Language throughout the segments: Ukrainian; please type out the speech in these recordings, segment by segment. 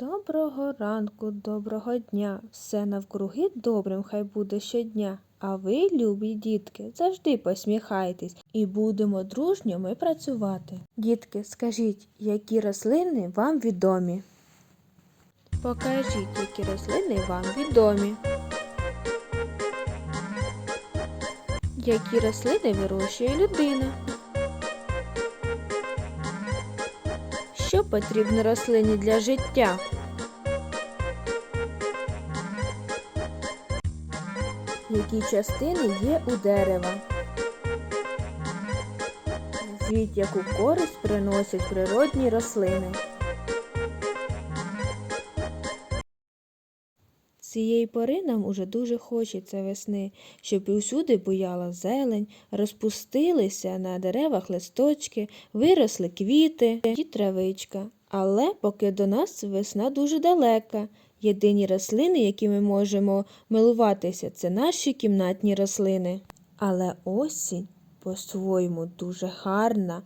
Доброго ранку, доброго дня. Все навкруги добрим хай буде щодня. А ви, любі дітки, завжди посміхайтесь і будемо дружньо ми працювати. Дітки, скажіть, які рослини вам відомі? Покажіть, які рослини вам відомі. Які рослини вирощує людина? Потрібно рослині для життя? Які частини є у дерева? Звідь яку користь приносять природні рослини? Цієї пори нам уже дуже хочеться весни, щоб усюди буяла зелень, розпустилися на деревах листочки, виросли квіти і травичка. Але поки до нас весна дуже далека. Єдині рослини, які ми можемо милуватися, це наші кімнатні рослини. Але осінь по-своєму дуже гарна,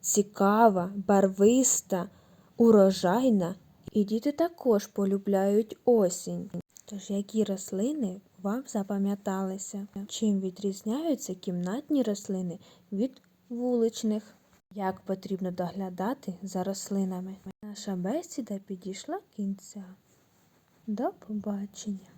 цікава, барвиста, урожайна. І діти також полюбляють осінь. Тож які рослини вам запам'яталися? Чим відрізняються кімнатні рослини від вуличних? Як потрібно доглядати за рослинами? Наша бесіда підійшла кінця. До побачення!